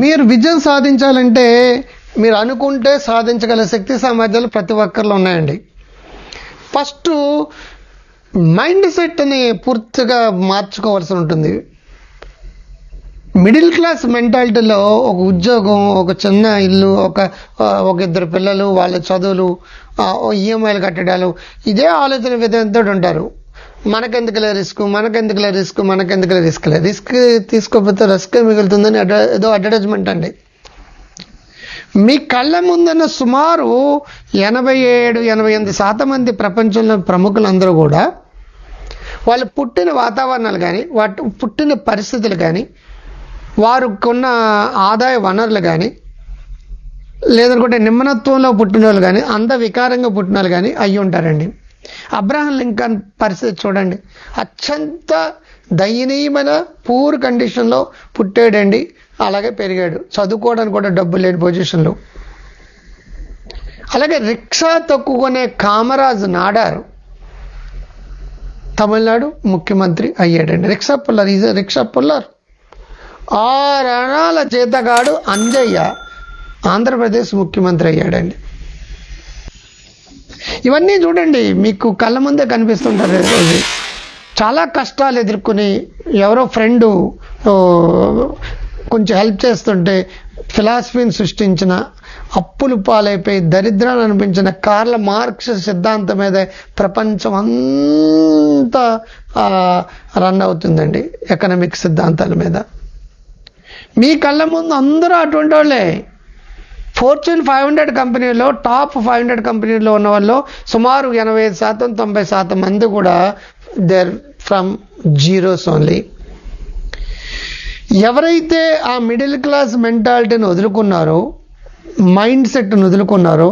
మీరు విజయం సాధించాలంటే మీరు అనుకుంటే సాధించగల శక్తి సామర్థ్యాలు ప్రతి ఒక్కరిలో ఉన్నాయండి. ఫస్ట్ మైండ్ సెట్ని పూర్తిగా మార్చుకోవాల్సి ఉంటుంది. మిడిల్ క్లాస్ మెంటాలిటీలో ఒక ఉద్యోగం ఒక చిన్న ఇల్లు ఒక ఒక ఇద్దరు పిల్లలు వాళ్ళ చదువులు ఈఎంఐలు కట్టడాలు ఇదే ఆలోచన విధానంతో ఉంటారు. మనకెందుకులే రిస్క్? మనకెందుకులే రిస్క్? మనకెందుకులే రిస్క్లే రిస్క్ తీసుకోకపోతే రిస్క్ మిగులుతుందని అడ్వ- ఏదో అడ్వర్టైజ్మెంట్ అండి. మీ కళ్ళ ముందున్న సుమారు ఎనభై ఏడు ఎనభై ఎనిమిది శాతం మంది ప్రపంచంలో ప్రముఖులందరూ కూడా వాళ్ళు పుట్టిన వాతావరణాలు కానీ వాటి పుట్టిన పరిస్థితులు కానీ వారికున్న ఆదాయ వనరులు కానీ లేదనుకుంటే నిమ్మనత్వంలో పుట్టిన వాళ్ళు కానీ అంధవికారంగా పుట్టిన వాళ్ళు కానీ అయ్యి ఉంటారండి అబ్రహం లింకన్ పరిస్థితి చూడండి. అత్యంత దయనీయమైన పూర్ కండిషన్లో పుట్టాడండి. అలాగే పెరిగాడు. చదువుకోవడానికి కూడా డబ్బు లేని పొజిషన్లో. అలాగే రిక్షా తొక్కుకునే కామరాజు నాడారు. తమిళనాడు ముఖ్యమంత్రి అయ్యాడండి. Rickshaw puller is rickshaw puller. ఆరణాల చేతగాడు అంజయ్య ఆంధ్రప్రదేశ్ ముఖ్యమంత్రి అయ్యాడండి. ఇవన్నీ చూడండి మీకు కళ్ళ ముందే కనిపిస్తుంటారు ఈరోజు చాలా కష్టాలు ఎదుర్కొని ఎవరో ఫ్రెండు కొంచెం హెల్ప్ చేస్తుంటే ఫిలాసఫీని సృష్టించిన అప్పులు పాలైపోయి దరిద్రాన్ని అనిపించిన కార్ల మార్క్స్ సిద్ధాంతం మీద ప్రపంచం అంతా రన్ అవుతుందండి ఎకనామిక్ సిద్ధాంతాల మీద. మీ కళ్ళ ముందు అందరూ అటువంటి వాళ్ళే. ఫోర్చ్యూన్ ఫైవ్ హండ్రెడ్ కంపెనీలో టాప్ ఫైవ్ హండ్రెడ్ కంపెనీలో ఉన్న వాళ్ళు సుమారు ఎనభై ఐదు శాతం తొంభై శాతం మంది కూడా దేర్ ఫ్రమ్ జీరోస్ ఓన్లీ ఎవరైతే ఆ మిడిల్ క్లాస్ మెంటాలిటీని వదులుకున్నారో మైండ్ సెట్ని వదులుకున్నారో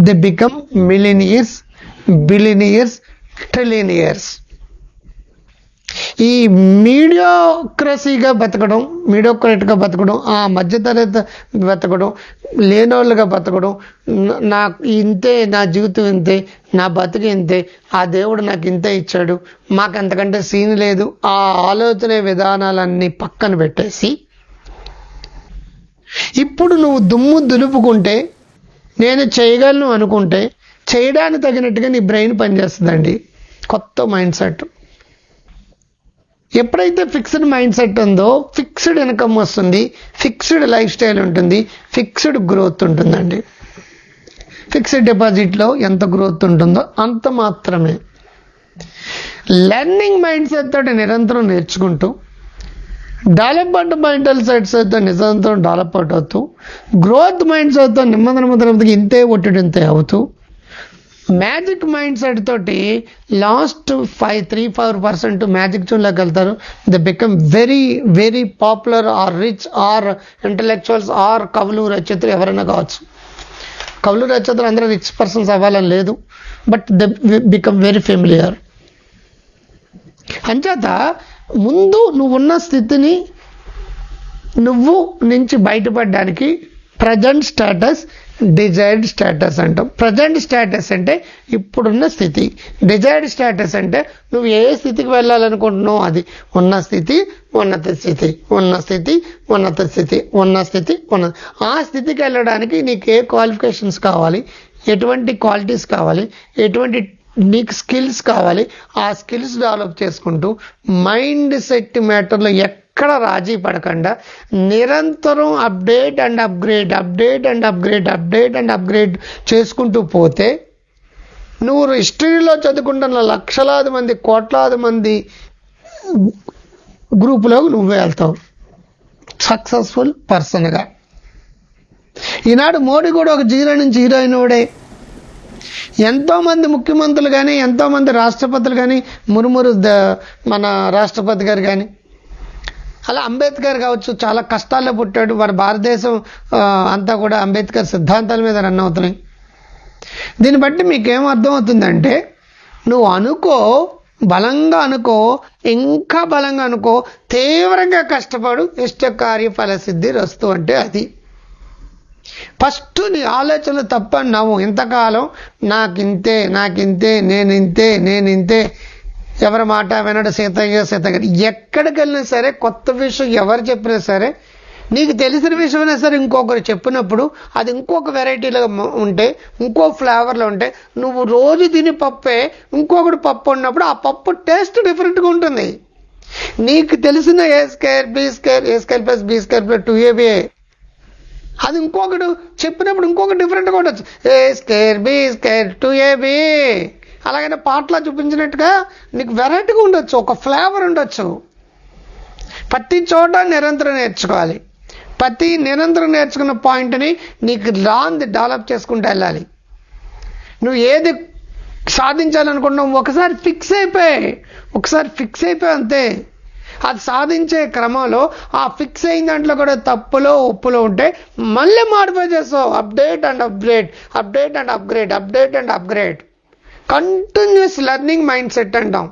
they become millionaires billionaires trillionaires ఈ మీడియోక్రసీగా బతకడం మీడియోక్రేట్గా బతకడం ఆ మధ్యతరగతి బతకడం లేనోళ్ళుగా బతకడం నా ఇంతే నా జీవితం ఇంతే నా బతుకు ఇంతే ఆ దేవుడు నాకు ఇంతే ఇచ్చాడు మాకు అంతకంటే సీన్ లేదు ఆ ఆలోచన విధానాలన్నీ పక్కన పెట్టేసి ఇప్పుడు నువ్వు దుమ్ము దులుపుకుంటే నేను చేయగలను అనుకుంటే చేయడానికి తగినట్టుగా నీ బ్రెయిన్ పనిచేస్తుందండి. కొత్త మైండ్ సెట్ ఎప్పుడైతే ఫిక్స్డ్ మైండ్ సెట్ ఉందో ఫిక్స్డ్ ఇన్కమ్ వస్తుంది ఫిక్స్డ్ లైఫ్ స్టైల్ ఉంటుంది ఫిక్స్డ్ గ్రోత్ ఉంటుందండి. ఫిక్స్డ్ డిపాజిట్లో ఎంత గ్రోత్ ఉంటుందో అంత మాత్రమే. లెర్నింగ్ మైండ్ సెట్ తోటి నిరంతరం నేర్చుకుంటూ డెవలప్మెంట్ మైండ్ సెట్స్ అయితే నిరంతరం డెవలప్ అవుతూ గ్రోత్ మైండ్ సెట్తో నిమ్మదన నెమ్మది ఇంతే ఒట్టిడి ఇంతే అవుతూ మ్యాజిక్ మైండ్ సెట్ తోటి last five three five percent magic జోన్లోకి వెళ్తారు. They become very very popular or rich or intellectuals or కవులు రచయితలు ఎవరైనా కావచ్చు. కవులు రచయితలు అందరూ రిచ్ పర్సన్స్ అవ్వాలని లేదు. But they become very familiar అంచేత ముందు నువ్వున్న స్థితిని నువ్వు నుంచి బయటపడడానికి ప్రజెంట్ స్టేటస్ డిజైర్డ్ స్టేటస్ అంటాం. ప్రజెంట్ స్టేటస్ అంటే ఇప్పుడున్న స్థితి. డిజైర్డ్ స్టేటస్ అంటే నువ్వు ఏ స్థితికి వెళ్ళాలనుకుంటున్నావు అది. ఉన్న స్థితి ఉన్నత స్థితి. ఉన్న స్థితి ఉన్నత స్థితి. ఉన్న స్థితి ఉన్న ఆ స్థితికి వెళ్ళడానికి నీకు ఏ క్వాలిఫికేషన్స్ కావాలి? ఎటువంటి క్వాలిటీస్ కావాలి? ఎటువంటి నీకు స్కిల్స్ కావాలి. ఆ స్కిల్స్ డెవలప్ చేసుకుంటూ మైండ్ సెట్ మ్యాటర్లో ఎక్కడ రాజీ పడకుండా. నిరంతరం update and upgrade update and upgrade update and upgrade చేసుకుంటూ పోతే నువ్వు హిస్టరీలో చదువుకుంటున్న లక్షలాది మంది కోట్లాది మంది గ్రూపులోకి నువ్వు వెళ్తావు. సక్సెస్ఫుల్ పర్సన్గా ఈనాడు మోడీ కూడా ఒక జీరో నుంచి హీరోయిన్ అయినోడే ఎంతోమంది ముఖ్యమంత్రులు కానీ ఎంతోమంది రాష్ట్రపతులు కానీ మురుమురు ద మన రాష్ట్రపతి గారు కానీ అలా అంబేద్కర్ కావచ్చు చాలా కష్టాల్లో పుట్టాడు. మన భారతదేశం అంతా కూడా అంబేద్కర్ సిద్ధాంతాల మీద రన్ అవుతున్నాయి. దీన్ని బట్టి మీకేం అర్థమవుతుందంటే నువ్వు అనుకో బలంగా అనుకో ఇంకా బలంగా అనుకో తీవ్రంగా కష్టపడు ఇష్ట కార్య ఫలసిద్ధి రస్తు అంటే అది. ఫస్ట్ నీ ఆలోచనలు తప్పన్నావు ఇంతకాలం నాకింతే నాకింతే నేను ఇంతే నేను ఇంతే ఎవరి మాట వినడు సీతయ్య సీతయ్య ఎక్కడికి వెళ్ళినా సరే కొత్త విషయం ఎవరు చెప్పినా సరే నీకు తెలిసిన విషయమైనా సరే ఇంకొకరు చెప్పినప్పుడు అది ఇంకొక వెరైటీలో ఉంటే ఇంకో ఫ్లేవర్లో ఉంటే నువ్వు రోజు తిని పప్పే ఇంకొకటి పప్పు ఉన్నప్పుడు ఆ పప్పు టేస్ట్ డిఫరెంట్గా ఉంటుంది. నీకు తెలిసిన A square B square A square plus B square plus two A B A అది ఇంకొకటి చెప్పినప్పుడు ఇంకొక డిఫరెంట్గా ఉండొచ్చు. A square B square two B అలాగనే పాటలో చూపించినట్టుగా నీకు వెరైటీగా ఉండొచ్చు. ఒక ఫ్లేవర్ ఉండొచ్చు. ప్రతి చోట నిరంతరం నేర్చుకోవాలి. ప్రతి నిరంతరం నేర్చుకున్న పాయింట్ని నీకు రాంది డెవలప్ చేసుకుంటూ వెళ్ళాలి. నువ్వు ఏది సాధించాలనుకున్నావు ఒకసారి ఫిక్స్ అయిపోయి ఒకసారి ఫిక్స్ అయిపోయి అంతే. అది సాధించే క్రమంలో ఆ ఫిక్స్ అయిన దాంట్లో కూడా తప్పులో ఉప్పులో ఉంటే మళ్ళీ మాడిఫై చేస్తావు. Update and upgrade update and upgrade update and upgrade continuous learning mind set అంటాం.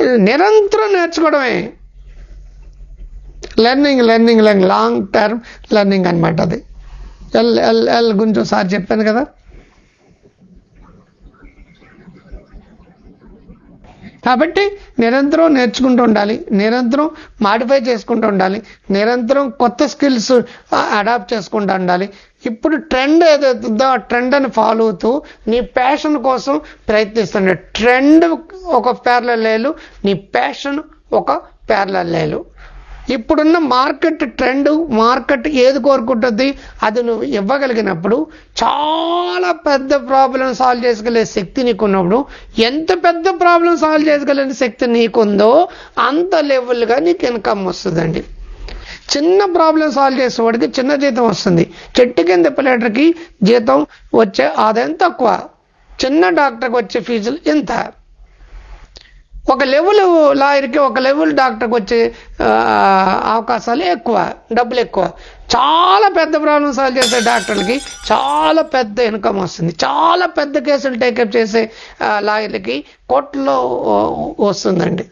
ఇది నిరంతరం నేర్చుకోవడమే. Learning learning learning long term learning అనమాట అది. ఎల్ ఎల్ ఎల్ గురించి ఒకసారి చెప్పాను కదా. కాబట్టి నిరంతరం నేర్చుకుంటూ ఉండాలి నిరంతరం మాడిఫై చేసుకుంటూ ఉండాలి నిరంతరం కొత్త స్కిల్స్ అడాప్ట్ చేసుకుంటూ ఉండాలి. ఇప్పుడు ట్రెండ్ ఏదైతుందో ఆ ట్రెండ్ అని ఫాలో అవుతూ నీ ప్యాషన్ కోసం ప్రయత్నిస్తుండే. ట్రెండ్ ఒక ప్యారలేలు నీ ప్యాషన్ ఒక ప్యారలేలు ఇప్పుడున్న మార్కెట్ ట్రెండ్ మార్కెట్ ఏది కోరుకుంటుంది అది నువ్వు ఇవ్వగలిగినప్పుడు చాలా పెద్ద ప్రాబ్లం సాల్వ్ చేసుకెళ్ళే శక్తి నీకున్నప్పుడు ఎంత పెద్ద ప్రాబ్లం సాల్వ్ చేసుకెళ్ళే శక్తి నీకుందో అంత లెవెల్గా నీకు ఇన్కమ్ వస్తుందండి. చిన్న ప్రాబ్లం సాల్వ్ చేసేవాడికి చిన్న జీతం వస్తుంది. చెట్టు కింద పిల్లలకి జీతం వచ్చే ఆదాయం తక్కువ. చిన్న డాక్టర్కి వచ్చే ఫీజులు ఇంత. ఒక లెవెల్ లాయర్కి ఒక లెవెల్ డాక్టర్కి వచ్చే అవకాశాలు ఎక్కువ డబ్బులు ఎక్కువ. చాలా పెద్ద ప్రాబ్లమ్ సాల్వ్ చేసే డాక్టర్లకి చాలా పెద్ద ఇన్కమ్ వస్తుంది. చాలా పెద్ద కేసులు టేకప్ చేసే లాయర్లకి కోట్లలో వస్తుందండి.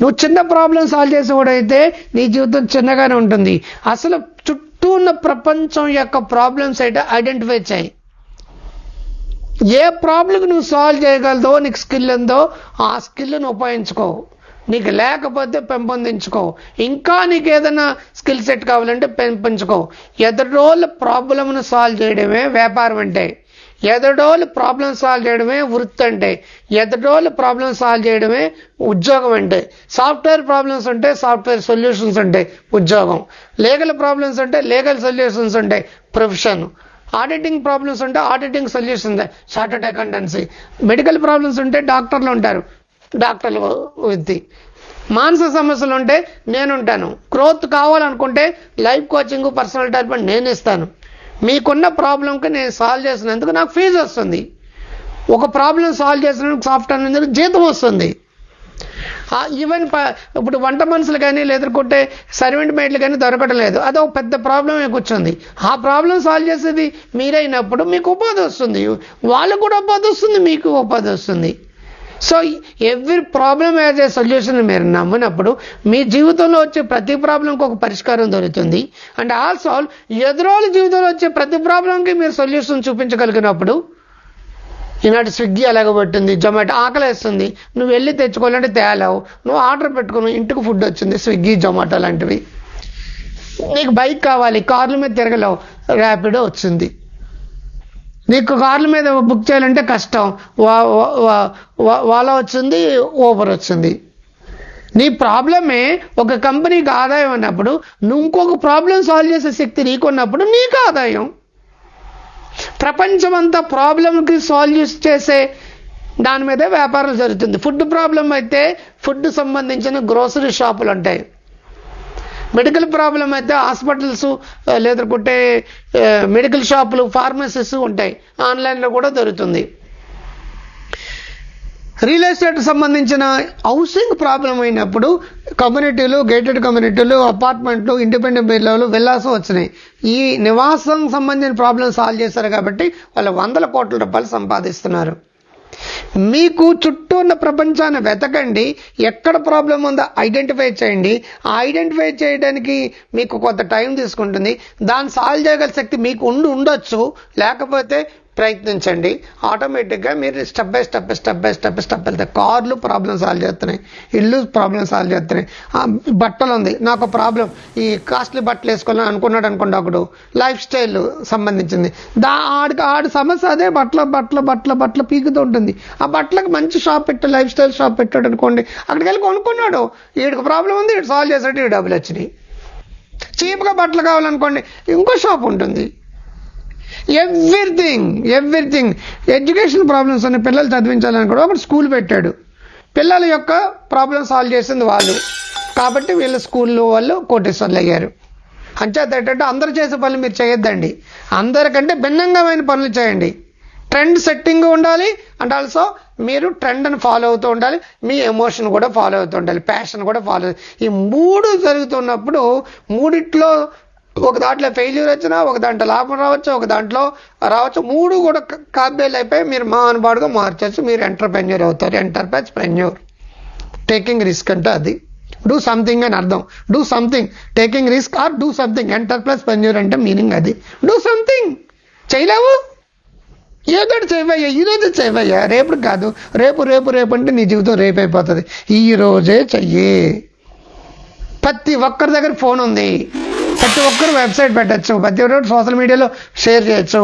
నువ్వు చిన్న ప్రాబ్లం సాల్వ్ చేసేవాడైతే నీ జీవితం చిన్నగానే ఉంటుంది. అసలు చుట్టూ ఉన్న ప్రపంచం యొక్క ప్రాబ్లమ్స్ అయితే ఐడెంటిఫై చేయి. ఏ ప్రాబ్లం నువ్వు సాల్వ్ చేయగలదో నీకు స్కిల్ ఉందో ఆ స్కిల్ను ఉపయోగించుకో. నీకు లేకపోతే పెంపొందించుకో. ఇంకా నీకు ఏదైనా స్కిల్ సెట్ కావాలంటే పెంపొంచుకో ఎదుటోళ్ళ ప్రాబ్లంను సాల్వ్ చేయడమే వ్యాపారం అంటే. ఎదుటోళ్ళు ప్రాబ్లం సాల్వ్ చేయడమే వృత్తి అంటే. ఎదుటోళ్ళు ప్రాబ్లం సాల్వ్ చేయడమే ఉద్యోగం అంటే. సాఫ్ట్వేర్ ప్రాబ్లమ్స్ ఉంటే సాఫ్ట్వేర్ సొల్యూషన్స్ ఉంటాయి ఉద్యోగం. లీగల్ ప్రాబ్లమ్స్ ఉంటే లీగల్ సొల్యూషన్స్ ఉంటాయి ప్రొఫెషన్ ఆడిటింగ్ ప్రాబ్లమ్స్ ఉంటే auditing solution chartered accountancy medical problems ఉంటే డాక్టర్లు ఉంటారు. డాక్టర్లు వృత్తి. మానసిక సమస్యలు ఉంటే నేనుంటాను. గ్రోత్ కావాలనుకుంటే లైఫ్ కోచింగ్ పర్సనల్ డెవలప్మెంట్ నేను ఇస్తాను. మీకున్న ప్రాబ్లంకి నేను సాల్వ్ చేసినందుకు నాకు ఫీజు వస్తుంది. ఒక ప్రాబ్లం సాల్వ్ చేసినందుకు సాఫ్ట్వేర్ జీతం వస్తుంది. ఈవెన్ ఇప్పుడు వంట మనుషులు కానీ లేదనుకుంటే సర్వెంట్ మేట్లు కానీ దొరకడం లేదు అది ఒక పెద్ద ప్రాబ్లమే కూర్చుంది. ఆ ప్రాబ్లం సాల్వ్ చేసేది మీరైనప్పుడు మీకు ఉపాధి వస్తుంది. వాళ్ళకు కూడా ఉపాధి వస్తుంది మీకు ఉపాధి వస్తుంది. So every problem as a solution మీరు నమ్మినప్పుడు మీ జీవితంలో వచ్చే ప్రతి ప్రాబ్లంకి ఒక పరిష్కారం దొరుకుతుంది. అండ్ ఆల్సో ఎదురోళ్ళ జీవితంలో వచ్చే ప్రతి ప్రాబ్లంకి మీరు సొల్యూషన్ చూపించగలిగినప్పుడు ఈనాటి స్విగ్గీ ఎలాగబట్టింది జొమాటో ఆకలేస్తుంది. నువ్వు వెళ్ళి తెచ్చుకోవాలంటే తేలావు. నువ్వు ఆర్డర్ పెట్టుకుని ఇంటికి ఫుడ్ వచ్చింది స్విగ్గీ జొమాటో లాంటివి. నీకు బైక్ కావాలి కార్ల మీద తిరగలేవు. ర్యాపిడో వచ్చింది. నీకు కార్ల మీద బుక్ చేయాలంటే కష్టం. వా- వాలా వచ్చింది ఓబర్ వచ్చింది. నీ ప్రాబ్లమే ఒక కంపెనీకి ఆదాయం అన్నప్పుడు నువ్వు ఇంకొక ప్రాబ్లం సాల్వ్ చేసే శక్తి నీకున్నప్పుడు నీకు ఆదాయం. ప్రపంచమంతా ప్రాబ్లంకి సాల్వ్ చేసే దాని మీదే వ్యాపారం జరుగుతుంది. ఫుడ్ ప్రాబ్లం అయితే ఫుడ్ సంబంధించిన గ్రోసరీ షాపులు ఉంటాయి మెడికల్ ప్రాబ్లం అయితే హాస్పిటల్స్ లేదంటే మెడికల్ షాపులు ఫార్మసీస్ ఉంటాయి. ఆన్లైన్లో కూడా దొరుకుతుంది. రియల్ ఎస్టేట్ సంబంధించిన హౌసింగ్ ప్రాబ్లం అయినప్పుడు కమ్యూనిటీలు గేటెడ్ కమ్యూనిటీలు అపార్ట్మెంట్లు ఇండిపెండెంట్ బిల్లాలు వెళ్ళాల్సి వచ్చినాయి. ఈ నివాసం సంబంధించిన ప్రాబ్లం సాల్వ్ చేశారు కాబట్టి వాళ్ళు వందల కోట్ల రూపాయలు సంపాదిస్తున్నారు. మీకు చుట్టూ ఉన్న ప్రపంచాన్ని వెతకండి. ఎక్కడ ప్రాబ్లం ఉందో ఐడెంటిఫై చేయండి. ఆ ఐడెంటిఫై చేయడానికి మీకు కొంత టైం తీసుకుంటుంది. దాన్ని సాల్వ్ చేయగల శక్తి మీకు ఉండి ఉండొచ్చు. లేకపోతే ప్రయత్నించండి. ఆటోమేటిక్గా మీరు step by step step by step step వెళ్తాయి కార్లు ప్రాబ్లమ్ సాల్వ్ చేస్తున్నాయి. ఇల్లు ప్రాబ్లమ్ సాల్వ్ చేస్తున్నాయి. బట్టలు ఉంది. నాకు ప్రాబ్లం ఈ కాస్ట్లీ బట్టలు వేసుకోవాలని అనుకున్నాడు అనుకోండి ఒకడు. లైఫ్ స్టైల్ సంబంధించింది. దా ఆడికి ఆడి సమస్య అదే. బట్టల బట్టల బట్టల బట్టల పీకుతూ ఉంటుంది. ఆ బట్టలకు మంచి షాప్ పెట్టాడు లైఫ్ స్టైల్ షాప్ పెట్టాడు అనుకోండి అక్కడికి వెళ్ళి కొనుక్కున్నాడు. వీడికి ప్రాబ్లం ఉంది వీడు సాల్వ్ చేసాడు ఈ డబ్బులు వచ్చినాయి. చీప్గా బట్టలు కావాలనుకోండి ఇంకో షాప్ ఉంటుంది. ఎవ్రీథింగ్ ఎవ్రీథింగ్ ఎడ్యుకేషన్ ప్రాబ్లమ్స్ ఉన్న పిల్లలు చదివించాలని కూడా ఒకటి స్కూల్ పెట్టాడు. పిల్లల యొక్క ప్రాబ్లమ్ సాల్వ్ చేసింది వాళ్ళు. కాబట్టి వీళ్ళ స్కూల్లో వాళ్ళు కోటేశ్వర్లు అయ్యారు. అంచేత ఏంటంటే అందరూ చేసే పనులు మీరు చేయొద్దండి. అందరికంటే భిన్నంగామైన పనులు చేయండి. ట్రెండ్ సెట్టింగ్ ఉండాలి అండ్ ఆల్సో మీరు ట్రెండ్ని ఫాలో అవుతూ ఉండాలి మీ ఎమోషన్ కూడా ఫాలో అవుతూ ఉండాలి ప్యాషన్ కూడా ఫాలో ఈ మూడు జరుగుతున్నప్పుడు మూడిట్లో ఒక దాంట్లో ఫెయిల్యూర్ వచ్చినా ఒక దాంట్లో లాభం రావచ్చు ఒక దాంట్లో రావచ్చు మూడు కూడా కాబేలు అయిపోయి మీరు మా మార్చవచ్చు మీరు ఎంటర్ప్రెన్యూర్ అవుతారు. ఎంటర్ప్రైజ్ ప్రెన్యూర్ టేకింగ్ రిస్క్ అంటే అది. డూ సంథింగ్ అని అర్థం. Do something taking risk or do something entrepreneur అంటే మీనింగ్ అది. డూ సంథింగ్ చేయలేవు? ఏదో చేయవయ్యా ఈ చేయవయ్యా. రేపు కాదు. రేపు రేపు రేపు అంటే నీ జీవితం రేపు అయిపోతుంది. ఈరోజే చెయ్యి. ప్రతి ఒక్కరి దగ్గర ఫోన్ ఉంది. ప్రతి ఒక్కరు వెబ్సైట్ పెట్టచ్చు ప్రతి ఒక్కరు సోషల్ మీడియాలో షేర్ చేయొచ్చు.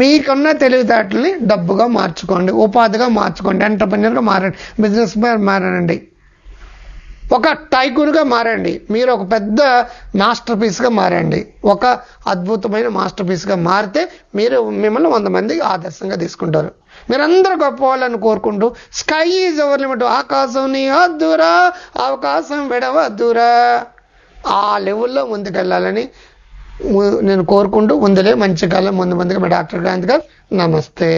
మీకున్న తెలివితేటల్ని డబ్బుగా మార్చుకోండి ఉపాధిగా మార్చుకోండి ఎంటర్ప్రెన్యూర్గా మారండి బిజినెస్ మారండి. ఒక టైకూన్గా మారండి మీరు ఒక పెద్ద మాస్టర్ పీస్గా మారండి. ఒక అద్భుతమైన మాస్టర్ పీస్గా మారితే మీరు మిమ్మల్ని వంద మంది ఆదర్శంగా తీసుకుంటారు. మీరందరూ గొప్పవాళ్ళని కోరుకుంటూ స్కై ఈజ్ ఎవర్ లిమిట్ ఆకాశం నీ అద్దురా అవకాశం విడవద్దురా. ఆ లెవెల్లో ముందుకెళ్ళాలని నేను కోరుకుంటూ ముందులే మంచి కాలం ముందు ముందుగా మీ డాక్టర్ క్రాంతి గారు నమస్తే.